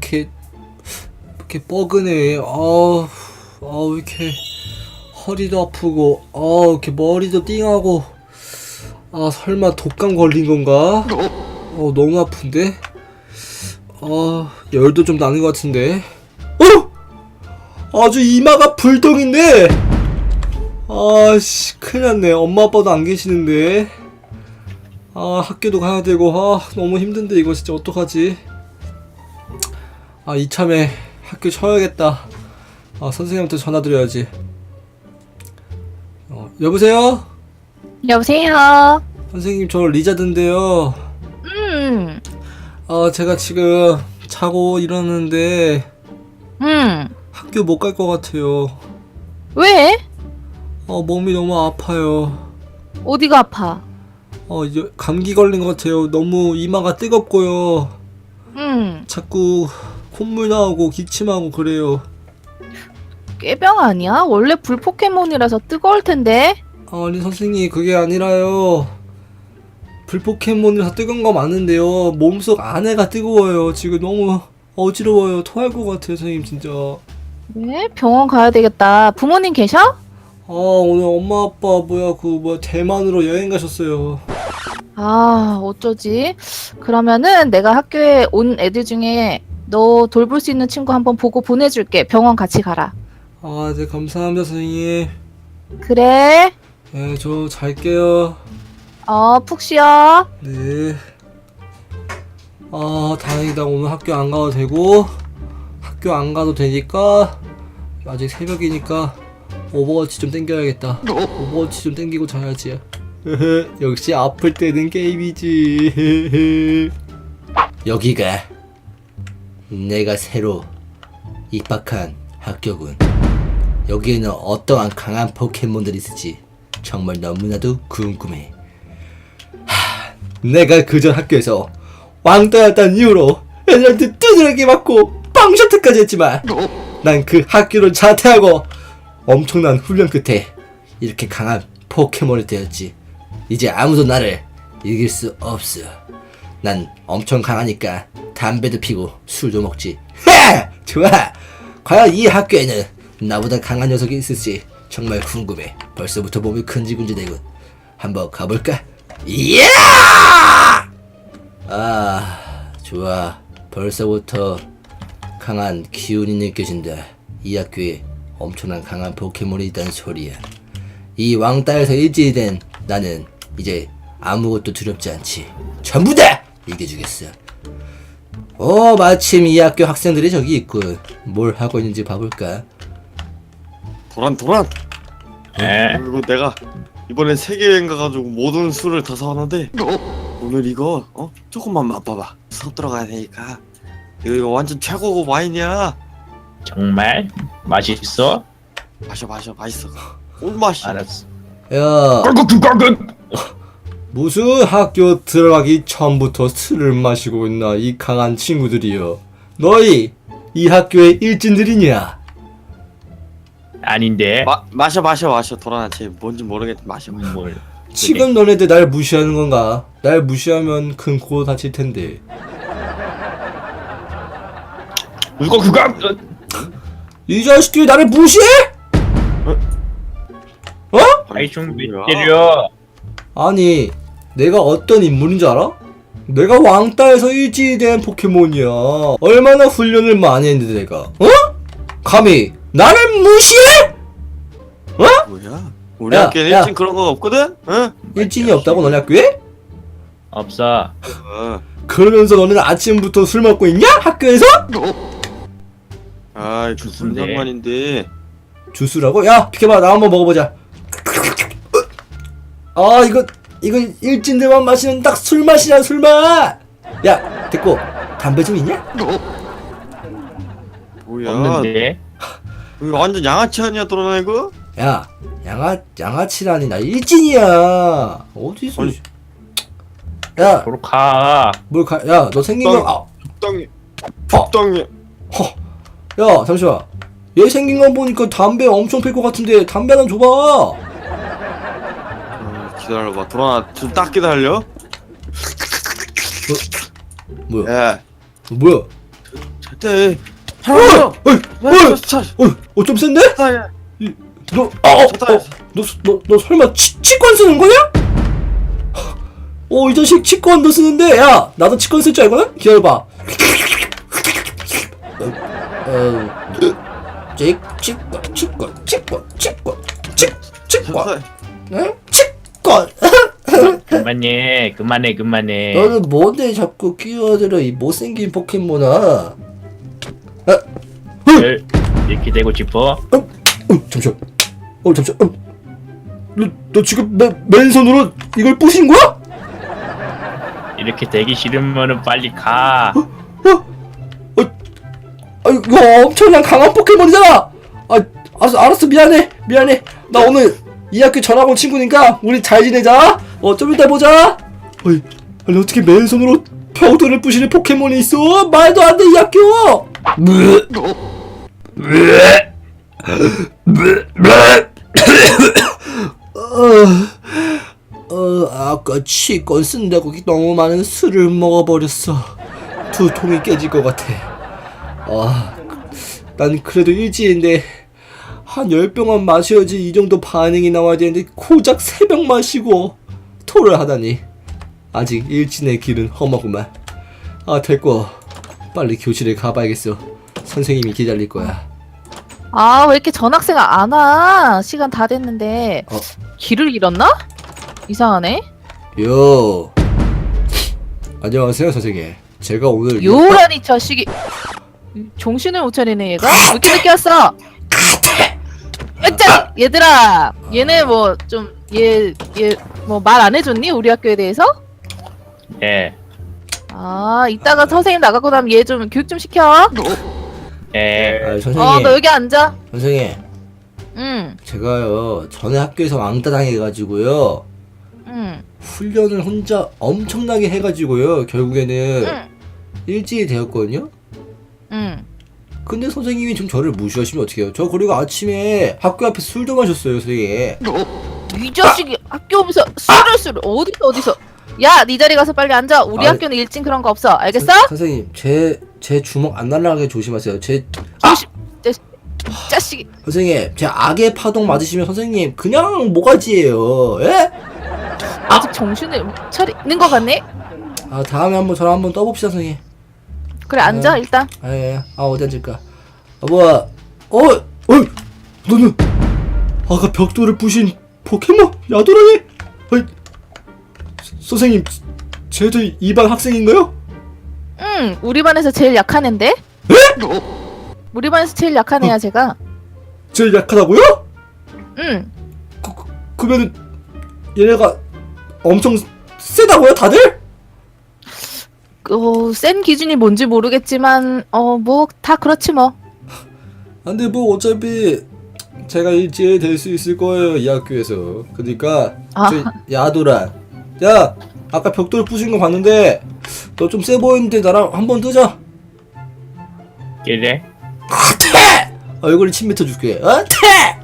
이렇게 이렇게 뻐근해? 아, 아, 왜 이렇게 허리도 아프고, 아, 이렇게 머리도 띵하고, 아, 설마 독감 걸린 건가? 어, 너무 아픈데? 아, 열도 좀 나는 것 같은데? 어? 아주 이마가 불덩인데? 아씨, 큰일 났네. 엄마 아빠도 안 계시는데. 아, 학교도 가야 되고, 아, 너무 힘든데, 이거 진짜 어떡하지? 아, 이참에 학교 쳐야겠다. 아, 선생님한테 전화드려야지. 어, 여보세요? 여보세요. 선생님, 저 리자드인데요. 음, 아, 제가 지금 자고 일어났는데 음. 학교 못 갈 것 같아요. 왜? 아, 몸이 너무 아파요. 어디가 아파? 어, 이제 감기 걸린 것 같아요. 너무 이마가 뜨겁고요. 음, 자꾸 콧물 나오고 기침하고 그래요. 꾀병 아니야? 원래 불 포켓몬이라서 뜨거울 텐데. 아니 선생님 그게 아니라요. 불포켓몬이라서 뜨거운 거 맞는데요. 몸속 안에가 뜨거워요. 지금 너무 어지러워요. 토할 것 같아요, 선생님 진짜. 왜? 병원 가야 되겠다. 부모님 계셔? 아 오늘 엄마 아빠 뭐야 그 뭐야 대만으로 여행 가셨어요. 아, 어쩌지? 그러면은 내가 학교에 온 애들 중에 너 돌볼 수 있는 친구 한번 보고 보내줄게. 병원 같이 가라. 아 네 감사합니다 선생님. 그래? 네 저 잘게요. 어, 푹 쉬어. 네. 아, 다행이다. 오늘 학교 안 가도 되고, 학교 안 가도 되니까, 아직 새벽이니까, 오버워치 좀 땡겨야겠다. 오버워치 좀 땡기고 자야지. 역시 아플 때는 게임이지. 여기가 내가 새로 입학한 학교군. 여기에는 어떠한 강한 포켓몬들이 있을지 정말 너무나도 궁금해. 내가 그전 학교에서 왕따였던 이유로 애들한테 두드러기 맞고 빵셔트까지 했지만 난 그 학교를 자퇴하고 엄청난 훈련 끝에 이렇게 강한 포켓몬이 되었지 이제 아무도 나를 이길 수 없어 난 엄청 강하니까 담배도 피고 술도 먹지 하! 좋아 과연 이 학교에는 나보다 강한 녀석이 있을지 정말 궁금해 벌써부터 몸이 근질근질되군 한번 가볼까? 이야! 아, 좋아. 벌써부터 강한 기운이 느껴진다. 이 학교에 엄청난 강한 포켓몬이 있다는 소리야. 이 왕따에서 일지된 나는 이제 아무것도 두렵지 않지. 전부 다 이겨주겠어. 어, 마침 이 학교 학생들이 저기 있군. 뭘 하고 있는지 봐볼까? 도란 도란 에? 그리고 내가 이번에 세계 여행 가가지고 모든 술을 다 사왔는데 오늘 이거 어 조금만 맛봐봐 수업 들어가야 되니까 이거, 이거 완전 최고급 와인이야 정말 맛있어? 마셔 마셔 맛있어 꿀맛이야 알았어. 야, 꿀꿀꿀꿀. 무슨 학교 들어가기 전부터 술을 마시고 있나 이 강한 친구들이여 너희 이 학교의 일진들이냐 아닌데. 마, 마셔 마셔 마셔 도란아 쟤 뭔지 모르겠는데 마셔 마셔 뭘? 지금 너네들 날 무시하는 건가 날 무시하면 큰코 다칠 텐데 꿀꿀꿀꿀. 이 자식들이 나를 무시해? 어? 아이 좀왜 뭐야? 때려? 아니 내가 어떤 인물인 줄 알아? 내가 왕따에서 일진이 된 포켓몬이야 얼마나 훈련을 많이 했는데 내가 어? 감히 나를 무시해? 뭐야 우리 야, 학교에 야. 일진 그런 거 없거든? 응? 일진이 없다고 너네 학교에? 없어. 어. 그러면서 너네는 아침부터 술 먹고 있냐? 학교에서? 아이 그 무슨 좋은데. 상관인데 주스라고? 야 비켜봐 나 한번 먹어보자 아 이거 이거 일진들만 마시는 딱 술 맛이야 술맛? 야 됐고 담배 좀 있냐? 뭐야? 없는데. 이거 완전 양아치 아니야 도란아 이거? 야 양아 양아치라니. 나 일진이야. 어디서 아니. 야뭘 도로 가. 가? 야너 생긴 거 아, 적당히. 적당히. 야 잠시만. 얘 생긴 거 보니까 담배 엄청 필 것 같은데 담배 하나 줘봐. 어, 기다려봐 도란아 좀딱 기다려 뭐야 야 뭐야 때. 어이, 어이, 어이, 차, 어이, 어, 좀 센데? 차, 너, 아, 어, 차, 어, 너, 너, 너 설마 치, 치권 쓰는 거냐? 어, 이 자식 치권 너 쓰는데, 야, 나도 치권 쓸 줄 알거든? 기다려봐. 어, 어, 치, 치권, 치권, 치권, 치권, 치, 치권, 응? 치권. 그만해 그만해 그만해 너는 뭔데 자꾸 끼어들어, 이 못생긴 포켓몬아. 별 이렇게 되고 싶어? 어, 잠시만. 어, 잠시만. 어. 너, 너 지금 맨, 맨손으로 이걸 부신 거야? 이렇게 되기 싫으면은 빨리 가 아, 이거 엄청난 강한 포켓몬이잖아. 아, 알았어, 알았어, 미안해, 미안해. 나 오늘 이 학교 전학 온 친구니까 우리 잘 지내자. 어, 좀 이따 보자. 어이, 아니 어떻게 맨손으로 벽돌을 부시는 포켓몬이 있어? 말도 안 돼, 이 학교. 으. 어, 어, 아까 치권 쓴다고 너무 많은 술을 먹어버렸어. 두 통이 깨질 것 같아. 아, 난 그래도 일지인데 한 열병만 마셔야지 이 정도 반응이 나와야 되는데 고작 세병 마시고 토를 하다니 아직 일진의 길은 험하구만 아 됐고 빨리 교실에 가봐야겠어 선생님이 기다릴 거야 아, 왜 이렇게 전학생 안 와? 시간 다 됐는데. 어. 길을 잃었나? 이상하네. 요 안녕하세요 선생님 제가 오늘 요란이 이 자식이. 정신을 못 차리네, 얘가? 왜 이렇게 늦게 왔어? 으짜! 얘들아! 얘네 뭐, 좀, 얘, 얘, 뭐, 말 안 해줬니? 우리 학교에 대해서? 예 아, 이따가 선생님 나가고 나면 얘 좀 교육 좀 시켜. 예. 아, 선생님 어, 너 여기 앉아. 선생님 응, 제가요 전에 학교에서 왕따 당해가지고요 응, 훈련을 혼자 엄청나게 해가지고요 결국에는 응, 일진이 되었거든요 응. 근데 선생님이 좀 저를 무시하시면 어떡해요? 저 그리고 아침에 학교 앞에 술도 마셨어요 선생님. 이 자식이 학교 오면서 술을 술을 어디서 어디서? 야 네 자리 가서 빨리 앉아. 우리 아니. 학교는 일진 그런 거 없어. 알겠어? 선- 선생님 제, 제 주먹 안 날아가게 조심하세요. 제 조심 자식이. 선생님 제 악의 파동 맞으시면 선생님 그냥 모가지예요. 예? 아직 정신을 못 차리는 거 같네? 아 다음에 한번 저랑 한번 떠봅시다 선생님 그래 앉아 일단 아예 아 어디 앉을까 아 뭐야 어? 어? 너는 아까 벽돌을 부신 포켓몬 야도라니 서- 선생님 쟤도 이반 학생인가요? 응 우리 반에서 제일 약한 앤데? 우리 반에서 제일 약한 애야 제가 제일 약하다고요? 응 그, 그, 그러면 얘네가 엄청 세다고요 다들? 어, 센 기준이 뭔지 모르겠지만 어 뭐 다 그렇지 뭐 근데 뭐 어차피 제가 일지에 될수 있을 거예요 이 학교에서 그러니까 아. 저 야도란 야 아까 벽돌 부신 거 봤는데 너 좀 세 보이는데 나랑 한번 뜨자 그래? 태! 얼굴에 침 뱉어줄게 어? 태!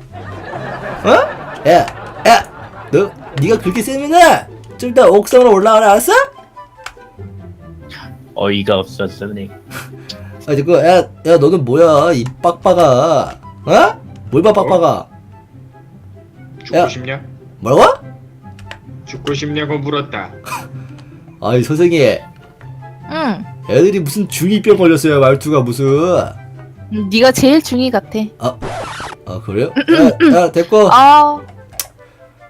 어? 야, 야, 너 네가 그렇게 세면은 좀 이따 옥상으로 올라가라 알았어? 어이가 없었어 네아 이거 야, 야 너는 뭐야 이 빡빡아 어? 뭘봐 빡빡아 죽고 야. 싶냐? 뭐라고? 죽고 싶냐고 물었다. 아이 선생님 응 애들이 무슨 중2병 걸렸어요 말투가 무슨 음, 네가 제일 중이 같아 아 그래요? 야, 야 됐고 아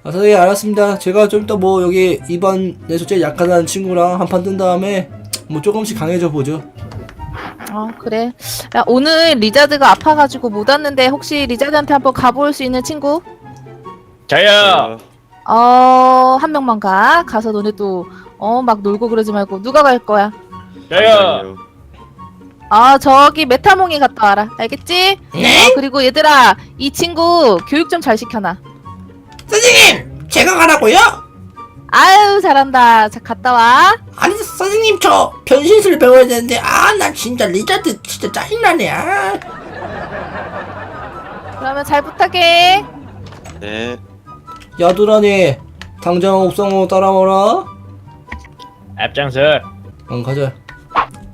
아 선생님 알았습니다 제가 좀 이따 뭐 여기 이번에서 제일 약한 친구랑 한 판 뜬 다음에 뭐 조금씩 강해져 보죠 어, 그래. 야, 오늘 리자드가 아파가지고 못 왔는데 혹시 리자드한테 한번 가볼 수 있는 친구? 자야 어, 한 명만 가. 가서 너네 또, 어, 막 놀고 그러지 말고. 누가 갈 거야? 자야 아, 저기 메타몽이 갔다 와라. 알겠지? 네? 그리고 얘들아, 이 친구 교육 좀 잘 시켜놔. 선생님 제가 가라고요? 아유, 잘한다. 자, 갔다 와. 아니 선생님 저 변신술 배워야 되는데 아 나 진짜 리자드 진짜 짜증나네 아. 그러면 잘 부탁해. 네. 야도라니 당장 옥상으로 따라와라 앞장서 응 가자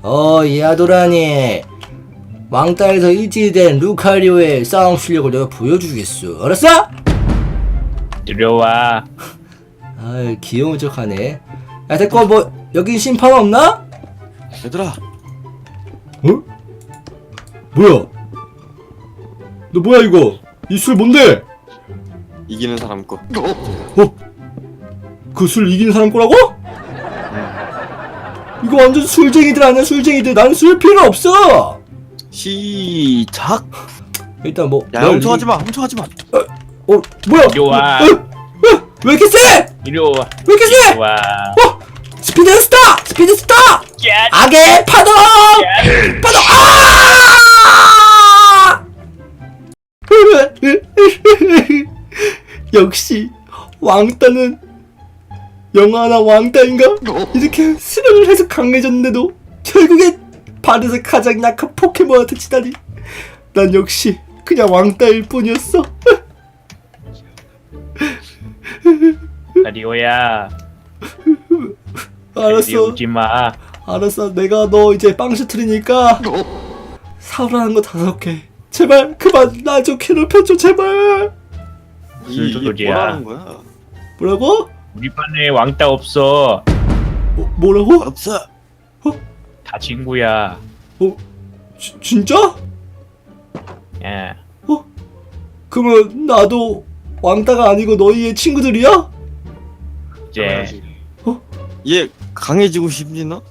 어 야도라니 왕따에서 일치된 루카리오의 싸움 실력을 내가 보여주겠어. 알았어? 들어와. 아 귀여운 척하네. 야 됐고 뭐 여긴 심판 없나? 얘들아 어? 뭐야? 너 뭐야 이거? 이 술 뭔데? 이기는 사람 거 어? 그 술 이기는 사람 거라고? 이거 완전 술쟁이들 아니야 술쟁이들 나는 술 필요 없어 시작 일단 뭐야널 훔쳐가지 이- 마 훔쳐가지 마 어 뭐야. 어, 어, 어, 왜 이렇게 세? 이리 와. 왜 이렇게 세? 와. 스피드 스타! 스피드 스타! 야. 악의 파동! 파동! 아! 역시 왕따는 영화나 왕따인가? 이렇게 수련을 해서 강해졌는데도 결국엔 반에서 가장 약한 포켓몬한테 치다니 난 역시 그냥 왕따일 뿐이었어 리오야. 알았어 오지 마. 알았어 내가 너 이제 빵 셔틀이니까 사오라는 거 다섯 개 제발 그만 나 좀 괴롭혀줘 제발 이, 이게 소리야. 뭐라는 거야 뭐라고? 우리 반에 왕따 없어. 뭐, 뭐라고? 없어 다 친구야. 지, 진짜? 예. 그러면 나도 왕따가 아니고 너희의 친구들이야? 이제 얘 강해지고 싶니 너?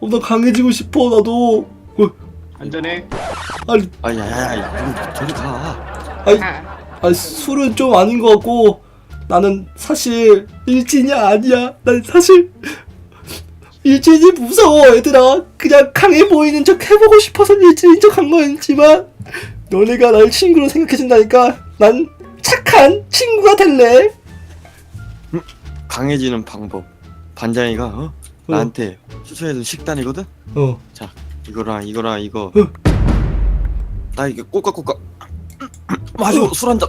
어, 나 강해지고 싶어 나도. 어, 한잔해. 아니. 아야야야 저리 가. 아니 아니 술은 좀 아닌 것 같고 나는 사실 일진이 아니야. 난 사실 일진이 무서워 얘들아. 그냥 강해 보이는 척 해보고 싶어서 일진인 척 한 거였지만 너네가 날 친구로 생각해준다니까 난 착한 친구가 될래 강해지는 방법 반장이가 어? 나한테 추천해준 식단이거든? 어 이거랑 이거랑 이거 어. 나 이게 꼴깍꼴깍 마시고 술 한잔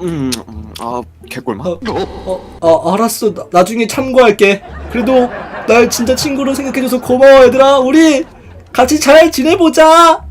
음아 개꿀맛 어, 어, 어, 알았어. 나, 나중에 참고할게. 그래도 날 진짜 친구로 생각해줘서 고마워, 얘들아. 우리 같이 잘 지내보자.